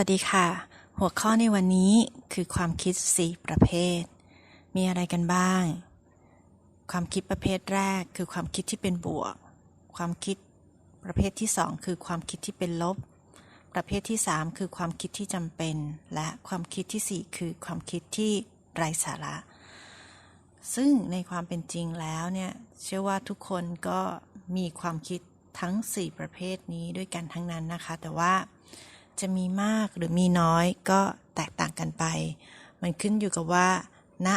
วัสดีค่ะ หัวข้อในวันนี้คือความคิดสี่ประเภท มีอะไรกันบ้าง ความคิดประเภทแรกคือความคิดที่เป็นบวก ความคิดประเภทที่สองคือความคิดที่เป็นลบ ประเภทที่สามคือความคิดที่จำเป็น และความคิดที่สี่คือความคิดที่ไร้สาระ ซึ่งในความเป็นจริงแล้วเนี่ย เชื่อว่าทุกคนก็มีความคิดทั้ง 4 ประเภทนี้ด้วยกันทั้งนั้นนะคะ แต่ว่า จะมีมากหรือมีน้อยก็แตกต่างกันไป มันขึ้นอยู่กับว่าณ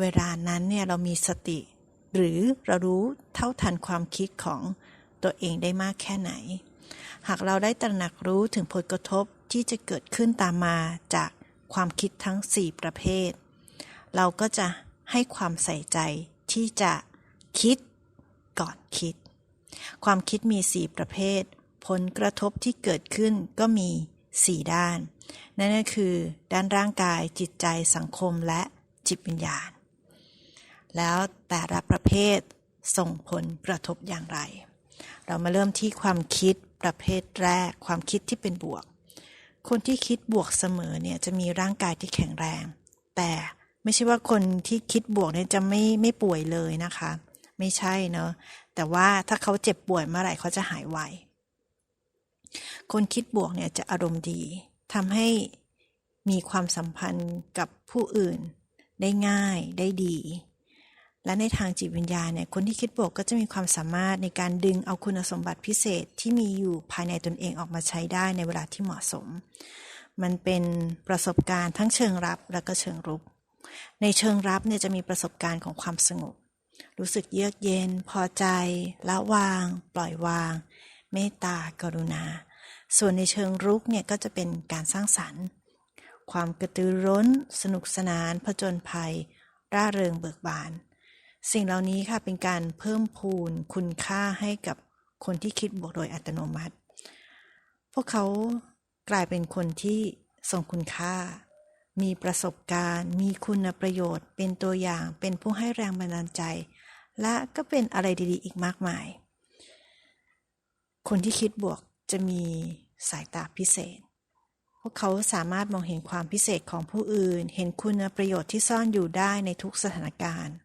เวลานั้นเนี่ยเรามีสติ หรือเรารู้เท่าทันความคิดของตัวเองได้มากแค่ไหน หากเราได้ตระหนักรู้ถึงผลกระทบที่จะเกิดขึ้นตามมาจากความคิดทั้ง 4 ประเภท เราก็จะให้ความใส่ใจที่จะคิดก่อนคิด ความคิดมี 4 ประเภท ผลกระทบที่เกิดขึ้นก็มี 4 ด้าน นั่นก็คือ ด้านร่างกายจิตใจสังคมและจิตวิญญาณ แล้วแต่ละประเภทส่งผลกระทบอย่างไร เรามาเริ่มที่ความคิดประเภทแรก ความคิดที่เป็นบวก คนที่คิดบวกเสมอเนี่ยจะมีร่างกายที่แข็งแรง แต่ไม่ใช่ว่าคนที่คิดบวกเนี่ยจะไม่ไม่ป่วยเลยนะคะ ไม่ใช่เนอะแต่ว่าถ้าเขาเจ็บป่วยเมื่อไหร่เขาจะหายไว คนคิดบวกเนี่ยจะอารมณ์ดีทำให้มีความสัมพันธ์กับผู้อื่น ได้ง่ายได้ดี และในทางจิตวิญญาณเนี่ยคนที่คิดบวกก็จะมีความสามารถในการดึงเอาคุณสมบัติพิเศษที่มีอยู่ภายในตนเองออกมาใช้ได้ในเวลาที่เหมาะสม มันเป็นประสบการณ์ทั้งเชิงรับและก็เชิงรุกในเชิงรับเนี่ยจะมีประสบการณ์ของความสงบ รู้สึกเยือกเย็น พอใจ ละวาง ปล่อยวาง เมตตากรุณา ส่วนในเชิงรุกเนี่ยก็จะเป็นการสร้างสรรค์ ความกระตือร้น สนุกสนานผจญภัย ร่าเริงเบิกบาน สิ่งเหล่านี้ค่ะเป็นการเพิ่มพูนคุณค่าให้กับคนที่คิดบวกโดยอัตโนมัติ พวกเขากลายเป็นคนที่ทรงคุณค่า มีประสบการณ์ มีคุณประโยชน์ เป็นตัวอย่าง เป็นผู้ให้แรงบันดาลใจ และก็เป็นอะไรดีๆ อีกมากมาย คนที่คิดบวกจะมีสายตาพิเศษ พวกเขาสามารถมองเห็นความพิเศษของผู้อื่น เห็นคุณประโยชน์ที่ซ่อนอยู่ได้ในทุกสถานการณ์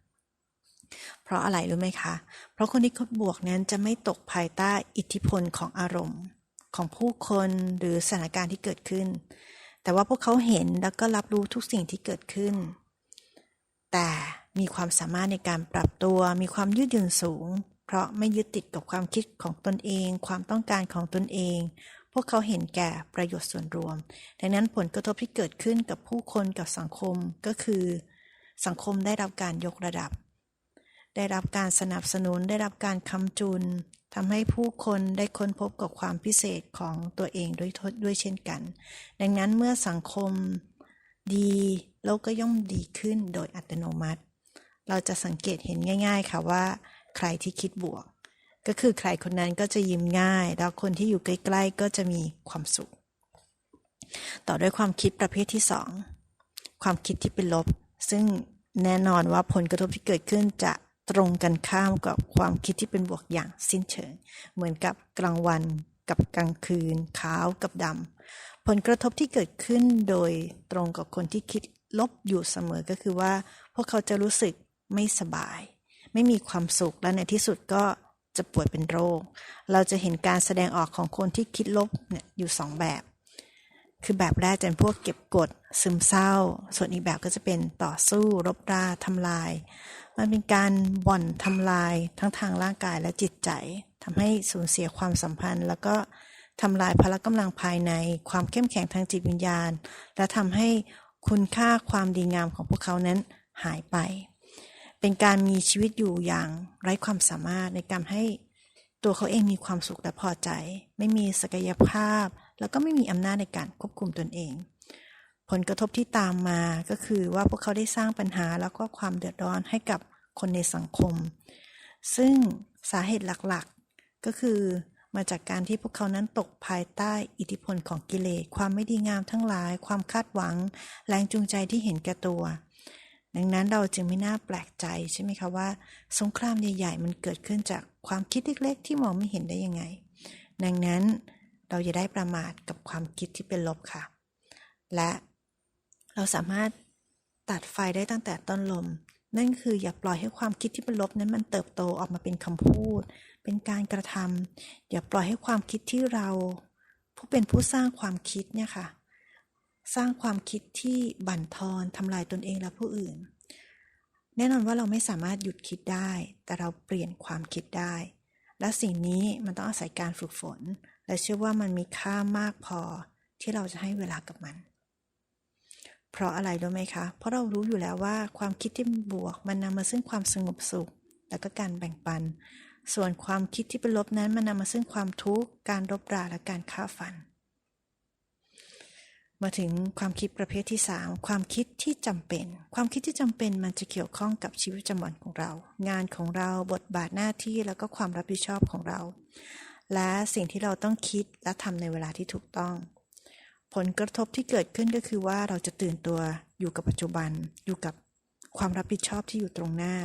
เพราะอะไรรู้ไหมคะ เพราะคนที่คิดบวกนั้นจะไม่ตกภายใต้อิทธิพลของอารมณ์ ของผู้คนหรือสถานการณ์ที่เกิดขึ้น แต่ว่าพวกเขาเห็นแล้วก็รับรู้ทุกสิ่งที่เกิดขึ้น แต่มีความสามารถในการปรับตัว มีความยืดหยุ่นสูง เพราะไม่ยึดติดกับความคิดของตนเอง ความต้องการของตนเอง พวกเขาเห็นแก่ประโยชน์ส่วนรวม ดังนั้นผลกระทบที่เกิดขึ้นกับผู้คนกับสังคมก็คือ สังคมได้รับการยกระดับ ได้รับการสนับสนุน ได้รับการคำจุนทำให้ผู้คนได้ค้นพบกับความพิเศษของตัวเองด้วยด้วยเช่นกัน ดังนั้นเมื่อสังคมดีโลกก็ย่อมดีขึ้นโดยอัตโนมัติ เราจะสังเกตเห็นง่าย ๆ ค่ะว่า ใครที่คิดบวก ก็คือใครคนนั้นก็จะยิ้มง่าย แล้วคนที่อยู่ใกล้ๆก็จะมีความสุข ต่อด้วยความคิดประเภทที่สองความคิดที่เป็นลบ ซึ่งแน่นอนว่าผลกระทบที่เกิดขึ้นจะตรงกันข้ามกับความคิดที่เป็นบวกอย่างสิ้นเชิง เหมือนกับกลางวันกับกลางคืนขาวกับดำผลกระทบที่เกิดขึ้นโดยตรงกับคนที่คิดลบอยู่เสมอก็คือว่า พวกเขาจะรู้สึกไม่สบาย ไม่มีความสุขและในที่สุดก็จะป่วยเป็นโรค เราจะเห็นการแสดงออกของคนที่คิดลบเนี่ยอยู่สองแบบ คือแบบแรกจะเป็นพวกเก็บกดซึมเศร้า ส่วนอีกแบบก็จะเป็นต่อสู้รบราทำลาย มันเป็นการบ่อนทำลายทั้งทางร่างกายและจิตใจทำให้สูญเสียความสัมพันธ์ แล้วก็ทำลายพละกำลังภายในความเข้มแข็งทางจิตวิญญาณ และทำให้คุณค่าความดีงามของพวกเขานั้นหายไป เป็นการมีชีวิตอยู่อย่างไร้ความสามารถในการให้ตัวเขาเองมีความสุขและพอใจ ไม่มีศักยภาพ แล้วก็ไม่มีอำนาจในการควบคุมตนเอง ผลกระทบที่ตามมาก็คือว่าพวกเขาได้สร้างปัญหาแล้วก็ความเดือดร้อนให้กับคนในสังคม ซึ่งสาเหตุหลักๆ ก็คือมาจากการที่พวกเขานั้นตกภายใต้อิทธิพลของกิเลสความไม่ดีงามทั้งหลาย ความคาดหวัง แรงจูงใจที่เห็นแก่ตัว ดังนั้นเราจึงไม่น่าแปลกใจใช่ไหมคะว่า สงครามใหญ่ๆมันเกิดขึ้นจากความคิดเล็กๆ ที่มองไม่เห็นได้ยังไง ดังนั้นเราจะได้ประมาทกับความคิดที่เป็นลบค่ะ และเราสามารถตัดไฟได้ตั้งแต่ต้นลม นั่นคืออย่าปล่อยให้ความคิดที่เป็นลบนั้นมันเติบโตออกมาเป็นคำพูด เป็นการกระทำอย่าปล่อยให้ความคิดที่เรา ผู้เป็นผู้สร้างความคิดเนี่ยค่ะ สร้างความคิดที่บั่นทอนทำลายตนเองและผู้อื่น แน่นอนว่าเราไม่สามารถหยุดคิดได้ แต่เราเปลี่ยนความคิดได้ และสิ่งนี้มันต้องอาศัยการฝึกฝน และเชื่อว่ามันมีค่ามากพอที่เราจะให้เวลากับมัน เพราะอะไรรู้ไหมคะ เพราะเรารู้อยู่แล้วว่าความคิดที่บวกมันนำมาซึ่งความสงบสุข และก็การแบ่งปัน ส่วนความคิดที่เป็นลบนั้นมันนำมาซึ่งความทุกข์ การรบราและการฆ่าฟัน มาถึงความคิดประเภทที่ 3 ความคิดที่จำเป็น ความคิดที่จำเป็นมันจะเกี่ยวข้องกับชีวิตประจำวันของเรา งานของเราบทบาทหน้าที่แล้วก็ความรับผิดชอบของเรา และสิ่งที่เราต้องคิดและทำในเวลาที่ถูกต้อง ผลกระทบที่เกิดขึ้นก็คือว่าเราจะตื่นตัวอยู่กับปัจจุบัน อยู่กับความรับผิดชอบที่อยู่ตรงหน้า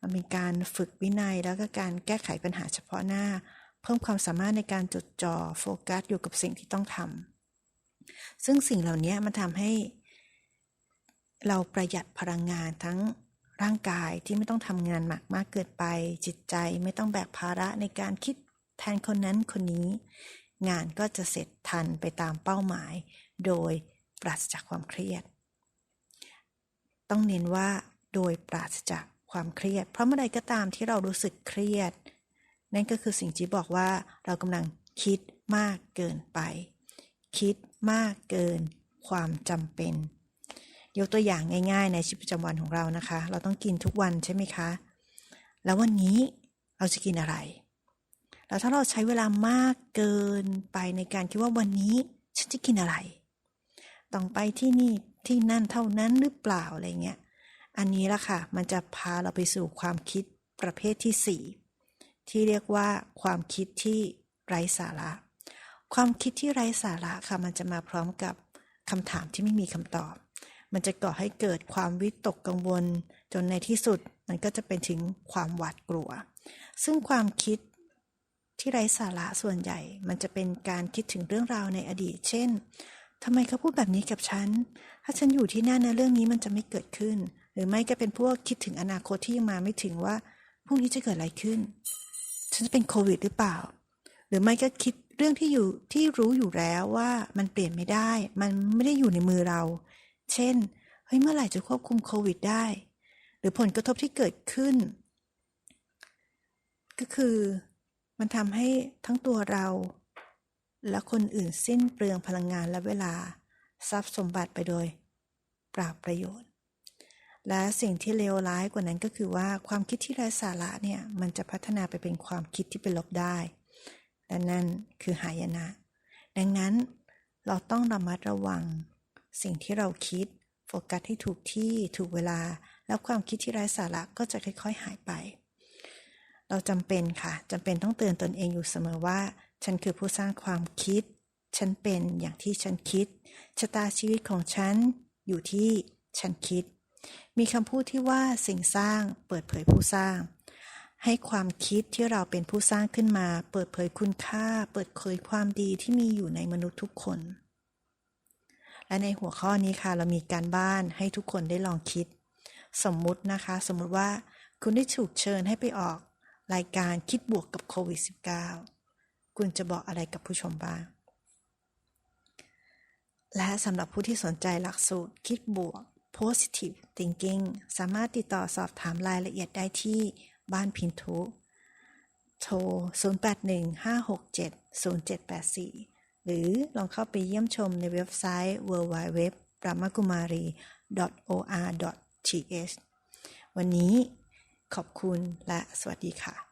มันเป็นการฝึกวินัยแล้วก็การแก้ไขปัญหาเฉพาะหน้า เพิ่มความสามารถในการจดจ่อโฟกัสอยู่กับสิ่งที่ต้องทำ ซึ่งสิ่งเหล่านี้มันทำให้ เราประหยัดพลังงานทั้งร่างกายที่ไม่ต้องทำงานหนักมากเกินไป จิตใจไม่ต้องแบกภาระในการคิดแทนคนนั้นคนนี้ งานก็จะเสร็จทันไปตามเป้าหมาย โดยปราศจากความเครียด ต้องเน้นว่าโดยปราศจากความเครียด เพราะเมื่อใดก็ตามที่เรารู้สึกเครียด นั่นก็คือสิ่งที่บอกว่าเรากำลังคิดมากเกินไป คิดมากเกินความจำเป็น ยกตัวอย่างง่าย ๆ ในชีวิตประจำวันของเรานะคะ เราต้องกินทุกวันใช่ไหมคะ แล้ววันนี้เราจะกินอะไร แล้วถ้าเราใช้เวลามากเกินไปในการคิดว่าวันนี้ฉันจะกินอะไร ต้องไปที่นี่ที่นั่นเท่านั้นหรือเปล่าอะไรเงี้ย อันนี้ละค่ะ มันจะพาเราไปสู่ความคิดประเภทที่ 4 ที่เรียกว่าความคิดที่ไร้สาระ ความคิดที่ไร้สาระค่ะมันจะมาพร้อมกับคำถามที่ไม่มีคำตอบ มันจะก่อให้เกิดความวิตกกังวล จนในที่สุดมันก็จะเป็นถึงความหวาดกลัว ซึ่งความคิดที่ไร้สาระส่วนใหญ่ มันจะเป็นการคิดถึงเรื่องราวในอดีต เช่นทำไมเขาพูดแบบนี้กับฉัน ถ้าฉันอยู่ที่นั่นนะเรื่องนี้มันจะไม่เกิดขึ้น หรือไม่ก็เป็นพวกคิดถึงอนาคตที่ยังมาไม่ถึงว่าพรุ่งนี้จะเกิดอะไรขึ้น ฉันจะเป็นโควิดหรือเปล่า หรือไม่ก็คิด เรื่องที่อยู่ที่รู้อยู่แล้วว่ามันเปลี่ยนไม่ได้ มันไม่ได้อยู่ในมือเรา เช่น เฮ้ย เมื่อไหร่จะควบคุมโควิดได้ หรือผลกระทบที่เกิดขึ้น ก็คือมันทำให้ทั้งตัวเรา และคนอื่นสิ้นเปลืองพลังงานและเวลาทรัพย์สมบัติไปโดยปราบประโยชน์ และสิ่งที่เลวร้ายกว่านั้นก็คือว่าความคิดที่ไร้สาระเนี่ย มันจะพัฒนาไปเป็นความคิดที่เป็นลบได้ และนั่นคือหายนะ ดังนั้นเราต้องระมัดระวัง สิ่งที่เราคิด โฟกัสให้ถูกที่ถูกเวลา แล้วความคิดที่ไร้สาระก็จะค่อย ๆ หายไป เราจำเป็นค่ะจำเป็นต้องเตือนตนเองอยู่เสมอว่า ฉันคือผู้สร้างความคิด ฉันเป็นอย่างที่ฉันคิด ชะตาชีวิตของฉันอยู่ที่ฉันคิด มีคำพูดที่ว่าสิ่งสร้างเปิดเผยผู้สร้าง ให้ความคิดที่เราเป็นผู้สร้างขึ้นมา เปิดเผยคุณค่า เปิดเผยความดีที่มีอยู่ในมนุษย์ทุกคน และในหัวข้อนี้ค่ะ เรามีการบ้านให้ทุกคนได้ลองคิด สมมุตินะคะ สมมุติว่าคุณได้ถูกเชิญให้ไปออก รายการคิดบวกกับโควิด -19 คุณจะบอกอะไรกับผู้ชมบ้าง และสำหรับผู้ที่สนใจหลักสูตรคิดบวก positive thinking สามารถติดต่อสอบถามรายละเอียดได้ที่ บ้านพินทุ โทร 0815670784 หรือลองเข้าไปเยี่ยมชมในเว็บไซต์ www r a m a k u m a r i or th วันนี้ขอบคุณและสวัสดีค่ะ